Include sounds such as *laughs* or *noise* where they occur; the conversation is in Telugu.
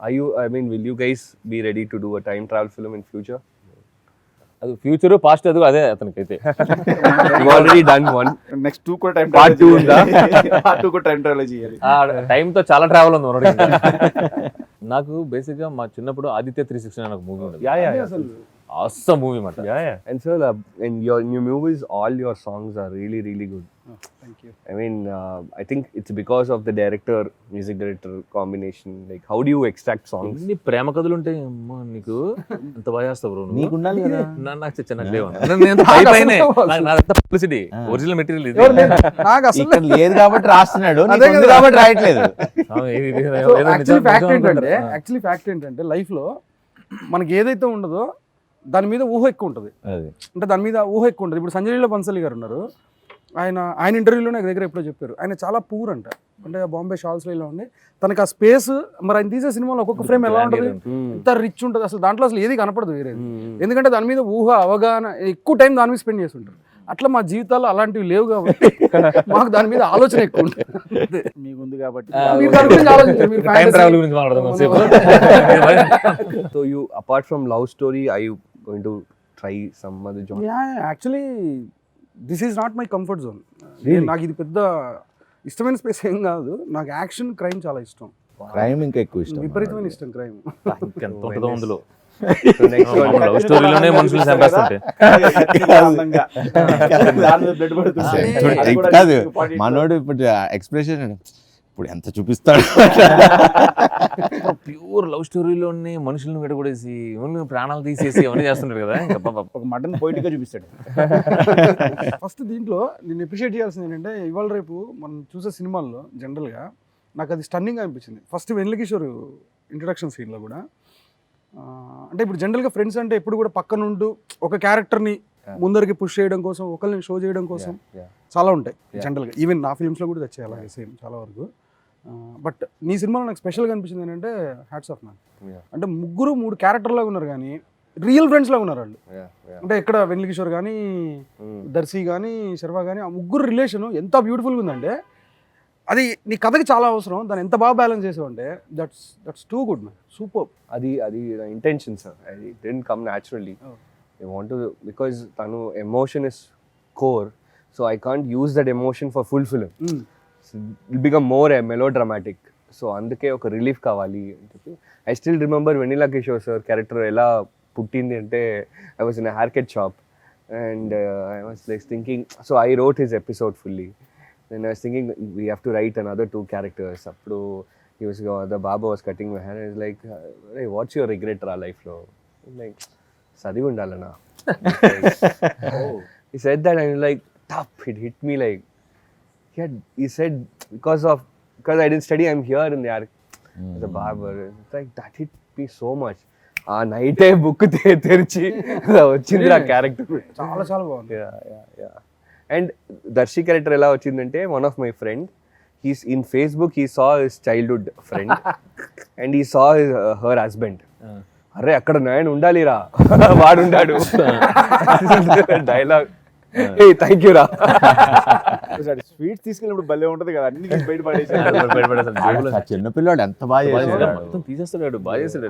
I you I mean will you guys be ready to do a time travel film in future అది ఫ్యూచర్ పాస్ట్ అది అదే అతనికి అయితే already done one next two కూడా టైం పార్ట్ టూ ఉందా? *laughs* పార్ట్ టూ కూడా టైం ట్రావెల్ చేయాలి. టైం తో చాలా ట్రావెల్ ఉంది ఉన్నాడు నాకు బేసిక్గా మా చిన్నప్పుడు ఆదిత్య త్రీ సిక్స్టీ నాకు మూవీ ఉంది అస్సలు మూవీ మాట. And sir in your new movies all your songs are really really good uh, I think it's because of the director, music director combination. Like, how do you extract songs? ఎన్ని ప్రేమ కథలు ఉంటాయి అమ్మా నీకు బ్రో ఉండాలి కదా. నా- పబ్లిసిటీ ఒరిజినల్ మెటీరియల్ ఇది. నాకు అసలు ఇక్కడ లేదు కాబట్టి రాస్తున్నాడు. నీకు అదే ఉంది కదా. కాబట్టి రాయట్లేదు. యాక్చువల్లీ ఫ్యాక్ట్ ఏంటంటే. యాక్చువల్లీ ఫ్యాక్ట్ ఏంటంటే లైఫ్లో మనకి ఏదైతే ఉండదో దాని మీద ఊహ ఎక్కువ ఉంటుంది. అది. అంటే దాని మీద ఊహ ఎక్కువ ఉంటుంది. ఇప్పుడు సంజయ్ బన్సలి గారు ఉన్నారు. ఆయన ఆయన ఇంటర్వ్యూలో నాకు దగ్గర ఎప్పుడో చెప్పారు ఆయన చాలా పూర్ అంట అంటే బాంబే షాల్స్లో ఇలా ఉండి తనకి ఆ స్పేస్ మరి ఆయన తీసే సినిమాలో ఒక్కొక్క ఫ్రేమ్ ఎలా ఉంటుంది. ఎంత రిచ్ ఉంటుంది అసలు దాంట్లో అసలు ఏది కనపడదు వేరే Mm. ఎందుకంటే దాని మీద ఊహ అవగాహన ఎక్కువ టైం దాని మీద స్పెండ్ చేసి ఉంటారు అట్లా మా జీవితాల్లో అలాంటివి లేవు కాబట్టి *laughs* మాకు దాని మీద ఆలోచన ఎక్కువ ఉంటుంది. మీకు ఉంది కాబట్టి ఆ, మీరు దాని గురించి ఆలోచించరు. మీరు time *laughs* other genre? Actually this is not my comfort zone? నాకు ఇది పెద్ద ఇష్టమైన స్పేస్ ఏం కాదు. నాకు యాక్షన్ క్రైమ్ చాలా ఇష్టం. క్రైమ్ ఇంకా ఎక్కువ ఇష్టం. విపరీతమైన ఇష్టం క్రైమ్. ఎంత ఉంటుందో అందులో. *laughs* లవ్ స్టోరీలోనే మనుషులు చంపేస్తుంటే. point *laughs* మనోడు ఇప్పుడు ఎక్స్ప్రెషన్ ఇప్పుడు ఎంత చూపిస్తాడు? ప్యూర్ లవ్ స్టోరీలోనే మనుషులను విడగొడేసి ఓన్లీ ప్రాణాలు తీసేసి అవన్నీ చేస్తుంటారు కదా. ఒక మటన్ పోయిట్గా చూపిస్తాడు. ఫస్ట్ దీంట్లో నేను అప్రిషియేట్ చేయాల్సింది ఏంటంటే ఇవాళ రేపు మనం చూసే సినిమాల్లో జనరల్గా నాకు అది స్టన్నింగ్ అనిపించింది. ఫస్ట్ వెన్నెలకిషోర్ ఇంట్రడక్షన్ సీన్లో కూడా. అంటే ఇప్పుడు జనరల్గా ఫ్రెండ్స్ అంటే ఎప్పుడు కూడా పక్కన ఉంటూ ఒక క్యారెక్టర్ని ముందరికి పుష్ చేయడం కోసం ఒకరిని షో చేయడం కోసం. చాలా ఉంటాయి. జనరల్గా. ఈవెన్ నా ఫిల్మ్స్లో కూడా తెచ్చాయి అలాగే సేమ్ చాలా వరకు. బట్ నీ సినిమాలో నాకు స్పెషల్గా అనిపించింది ఏంటంటే హ్యాట్స్ ఆఫ్ మ్యాన్. అంటే ముగ్గురు మూడు క్యారెక్టర్ లాగా ఉన్నారు కానీ రియల్ ఫ్రెండ్స్ లాగా ఉన్నారు వాళ్ళు. అంటే ఇక్కడ వెన్నెల కిషోర్ కానీ Mm. దర్శి కానీ శర్వా కానీ ఆ ముగ్గురు రిలేషన్ ఎంత బ్యూటిఫుల్గా ఉందంటే అది నీ కథకి చాలా అవసరం దాన్ని ఎంత బాగా బ్యాలెన్స్ చేసావంటే that's that's too good man super అది అది ఇంటెన్షన్ సార్ అది didn't come naturally. I want because తను emotion is core so I can't use that emotion for full film become more melodramatic so అందుకే ఒక రిలీఫ్ కావాలి అని చెప్పి. I still remember Vennela Kishore sir character ఎలా పుట్టింది అంటే I was in haircut shop and I was like thinking so I wrote his episode fully then I was thinking we have to write another two characters అప్పుడు he was the Baba was cutting my is like what's your regret రా లైఫ్లో లైక్ చదివి ఉండాలనా. *laughs* He said that and like tough it hit me like he had he said because of because I didn't study I'm here in the arc as a barber it's like that hit me so much. ఆ నైటే బుక్ తెరిచి వచ్చింది ఆ క్యారెక్టర్ చాలా చాలా బాగుంది. అండ్ దర్శి క్యారెక్టర్ ఎలా వచ్చిందంటే one of my friend he's in Facebook he saw his childhood friend and he saw her husband అరే అక్కడ నేను ఉండాలిరా. *laughs* వాడుండాడు డైలాగ్ *laughs* *laughs* థ్యాంక్ యూ రా. *laughs* స్వీట్స్ తీసుకెళ్ళినప్పుడు భలే ఉంటది కదా అన్ని బయట పడేసి బయటపడేసాడు. జేబులో ఆ చిన్నపిల్లాడు ఎంత బాగా మొత్తం తీసేస్తాడు బాగా చేస్తాడు